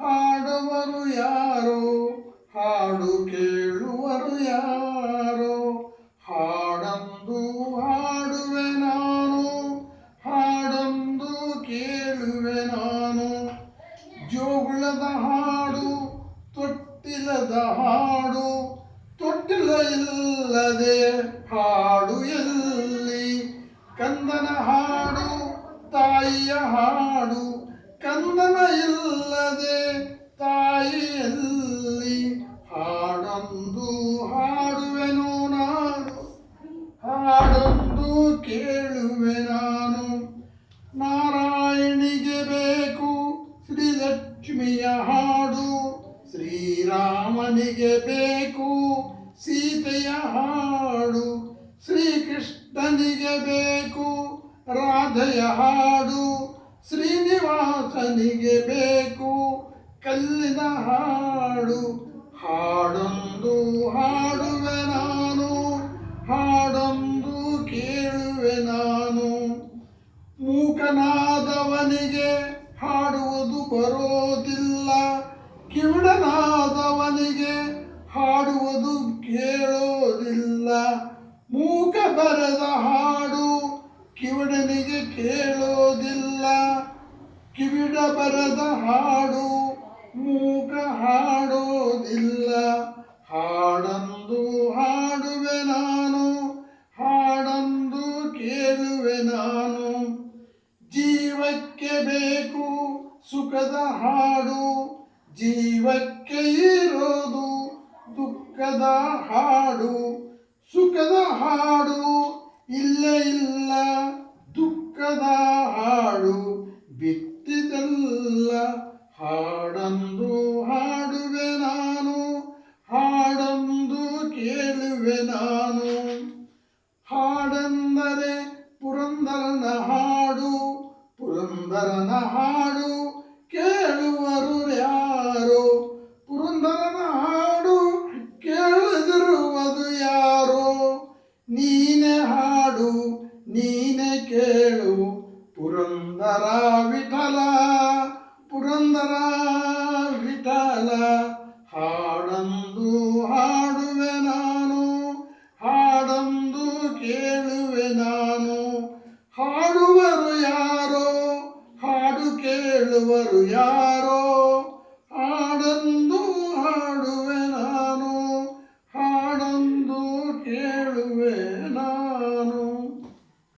ಹಾಡುವರು ಯಾರೋ? ಹಾಡು ಕೇಳುವರು ಯಾರೋ? ಹಾಡಂದು ಹಾಡುವೆ ನಾನು, ಹಾಡಂದು ಕೇಳುವೆ ನಾನು. ಜೋಗುಳದ ಹಾಡು, ತೊಟ್ಟಿಲದ ಹಾಡು, ತೊಟ್ಟಿಲ ಇಲ್ಲದೆ ಹಾಡು ಎಲ್ಲಿ? ಕಂದನ ಹಾಡು, ತಾಯಿಯ ಹಾಡು, ಕಂದನ ಇಲ್ಲದೆ ತಾಯಿಯಲ್ಲಿ ಹಾಡೊಂದು ಹಾಡುವೆನು ನಾನು. ಹಾಡೊಂದು ಕೇಳುವೆ ನಾನು. ನಾರಾಯಣಿಗೆ ಬೇಕು ಶ್ರೀಲಕ್ಷ್ಮಿಯ ಹಾಡು. ಶ್ರೀರಾಮನಿಗೆ ಬೇಕು ಸೀತೆಯ ಹಾಡು. ಶ್ರೀಕೃಷ್ಣನಿಗೆ ಬೇಕು ರಾಧೆಯ ಹಾಡು. ಶ್ರೀನಿವಾಸನಿಗೆ ಬೇಕು. ಕಲ್ಲಿನ ಹಾಡು, ಹಾಡೊಂದು ಹಾಡುವೆ ನಾನು. ಹಾಡೊಂದು ಕೇಳುವೆ ನಾನು. ಮೂಕನಾದವನಿಗೆ ಹಾಡುವುದು ಬರೋದಿಲ್ಲ. ಕಿವುಡನಾದವನಿಗೆ ಹಾಡುವುದು ಕೇಳೋದಿಲ್ಲ. ಮೂಕ ಬರೆದ ಹಾಡು ಕಿವುಡನಿಗೆ ಕೇಳೋದಿಲ್ಲ. ಕಿವಿಡ ಬರದ ಹಾಡು ಮೂಕ ಹಾಡೋದಿಲ್ಲ. ಹಾಡಂದು ಹಾಡುವೆ ನಾನು, ಹಾಡಂದು ಕೇಳುವೆ ನಾನು. ಜೀವಕ್ಕೆ ಬೇಕು ಸುಖದ ಹಾಡು, ಜೀವಕ್ಕೆ ಇರೋದು ದುಃಖದ ಹಾಡು ಸುಖದ ಹಾಡು ಇಲ್ಲ ಇಲ್ಲ ದುಃಖದ ಹಾಡು ಬಿತ್ತಿದಲ್ಲ ಹಾಡಂದು ಹಾಡುವೆ ನಾನು, ಹಾಡಂದು ಕೇಳುವೆ ನಾನು. ಹಾಡೆಂದರೆ ಪುರಂದರನ ಹಾಡು ಪುರಂದರನ ಹಾಡು ಕೇಳುವರು ಯಾರು? ಪುರಂದರನ ಹಾಡು ಕೇಳದಿರುವುದು ಯಾರೋ? ನೀನೆ ಹಾಡು, ನೀನೆ ಕೇಳು ಪುರಂದರ ವಿಠಲ ಪುರಂದರ ವಿಠಲ ಹಾಡಂದು ಹಾಡುವೆ ನಾನು ಹಾಡಂದು ಕೇಳುವೆ ನಾನು ಹಾಡುವರು ಯಾರೋ ಹಾಡು ಕೇಳುವರು ಯಾರೋ ಹಾಡಂದು ಹಾಡುವೆ ನಾನು ಹಾಡಂದು ಕೇಳುವೆ ನಾನು